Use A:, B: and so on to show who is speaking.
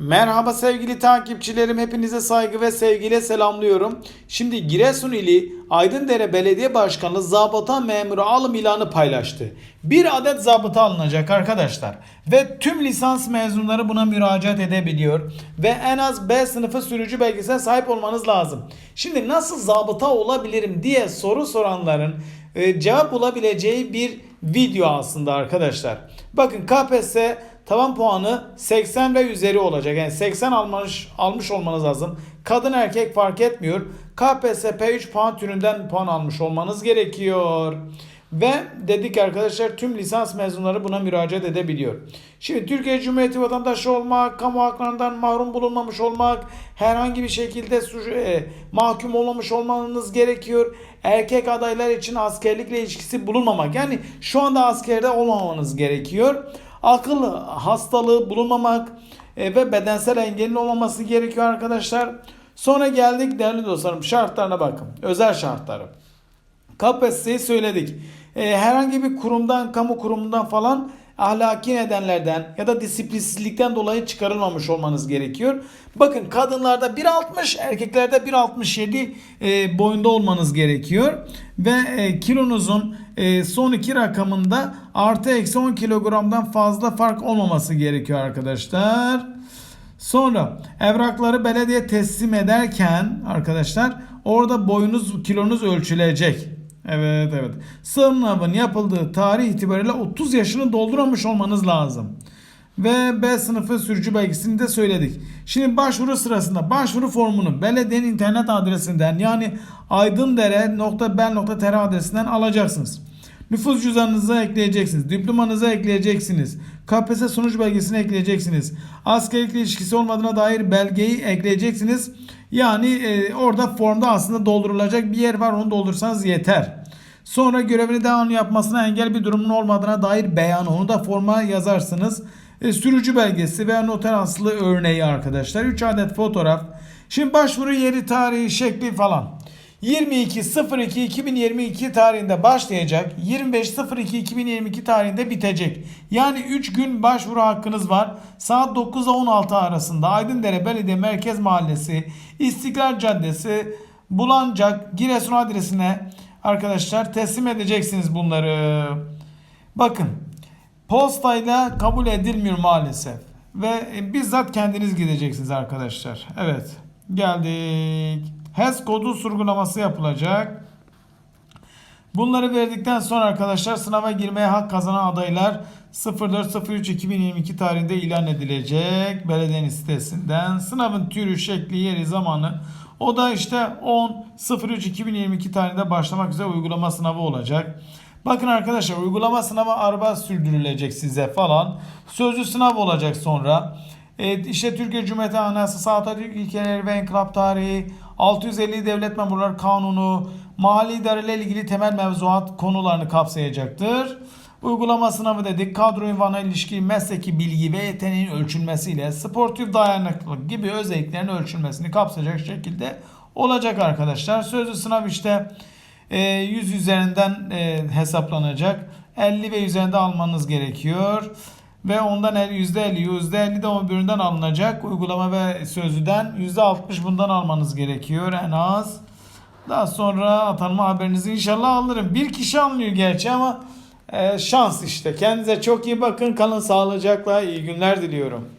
A: Merhaba sevgili takipçilerim. Hepinize saygı ve sevgiyle selamlıyorum. Şimdi Giresun ili Aydındere Belediye Başkanı zabıta memuru alım ilanı paylaştı. Bir adet zabıta alınacak arkadaşlar. Ve tüm lisans mezunları buna müracaat edebiliyor. Ve en az B sınıfı sürücü belgesine sahip olmanız lazım. Şimdi nasıl zabıta olabilirim diye soru soranların e, cevap bulabileceği bir video aslında arkadaşlar. Bakın KPSS tavan puanı 80 ve üzeri olacak. Yani 80 almış, almış olmanız lazım. Kadın erkek fark etmiyor. KPSS P3 puan türünden puan almış olmanız gerekiyor. Ve dedik arkadaşlar tüm lisans mezunları buna müracaat edebiliyor. Şimdi Türkiye Cumhuriyeti vatandaşı olmak, kamu haklarından mahrum bulunmamış olmak, herhangi bir şekilde suç, e, mahkum olmamış olmanız gerekiyor. Erkek adaylar için askerlikle ilişkisi bulunmamak. Yani şu anda askerde olmamanız gerekiyor. Akıl hastalığı bulunmamak e, ve bedensel engelin olmaması gerekiyor arkadaşlar. Sonra geldik değerli dostlarım şartlarına bakın. Özel şartları. KPSS'yi söyledik. E, herhangi bir kurumdan, kamu kurumundan falan ahlaki nedenlerden ya da disiplinsizlikten dolayı çıkarılmamış olmanız gerekiyor. Bakın kadınlarda 1.60, erkeklerde 1.67 e, boyunda olmanız gerekiyor. Ve e, kilonuzun e, son iki rakamında artı eksi 10 kilogramdan fazla fark olmaması gerekiyor arkadaşlar. Sonra evrakları belediye teslim ederken arkadaşlar orada boyunuz kilonuz ölçülecek. Evet evet. Sınavın yapıldığı tarih itibariyle 30 yaşını doldurmamış olmanız lazım. Ve B sınıfı sürücü belgesini de söyledik. Şimdi başvuru sırasında başvuru formunu belediyenin internet adresinden yani aydındere.bel.tr adresinden alacaksınız. Nüfus cüzdanınızı ekleyeceksiniz. Diplomanızı ekleyeceksiniz. KPSS sonuç belgesini ekleyeceksiniz. Askerlikle ilişkisi olmadığına dair belgeyi ekleyeceksiniz. Yani e, orada formda aslında doldurulacak bir yer var onu doldursanız yeter. Sonra görevini devam yapmasına engel bir durumun olmadığına dair beyan onu da forma yazarsınız. E, sürücü belgesi veya noter aslı örneği arkadaşlar. 3 adet fotoğraf. Şimdi başvuru yeri, tarihi, şekli falan. 22.02.2022 tarihinde başlayacak. 25.02.2022 tarihinde bitecek. Yani 3 gün başvuru hakkınız var. Saat 9 ile 16 arasında Aydındere Belediye Merkez Mahallesi, İstiklal Caddesi, Bulancak, Giresun adresine arkadaşlar teslim edeceksiniz bunları. Bakın postayla kabul edilmiyor maalesef. Ve bizzat kendiniz gideceksiniz arkadaşlar. Evet geldik. HES kodu sorgulaması yapılacak. Bunları verdikten sonra arkadaşlar sınava girmeye hak kazanan adaylar 04.03.2022 tarihinde ilan edilecek belediyenin sitesinden. Sınavın türü, şekli, yeri, zamanı o da işte 10.03.2022 tarihinde başlamak üzere uygulama sınavı olacak. Bakın arkadaşlar uygulama sınavı araba sürdürülecek size falan. Sözlü sınav olacak sonra. Evet, işte Türkiye Cumhuriyeti Anayasası, Atatürk ilkeleri ve inkılap tarihi, 650 Devlet Memurları Kanunu, mali idare ile ilgili temel mevzuat konularını kapsayacaktır. Uygulama sınavı dedik. Kadro ünvana ilişkin mesleki bilgi ve yeteneğin ölçülmesiyle sportif dayanıklılık gibi özelliklerin ölçülmesini kapsayacak şekilde olacak arkadaşlar. Sözlü sınav işte e, 100 üzerinden e, hesaplanacak. 50 ve üzerinde almanız gerekiyor. Ve ondan %50, %50 de o birinden alınacak. Uygulama ve sözlüden %60 bundan almanız gerekiyor en az. Daha sonra atanma haberinizi inşallah alırım. Bir kişi almıyor gerçi ama e, şans işte. Kendinize çok iyi bakın. Kalın sağlıcakla. İyi günler diliyorum.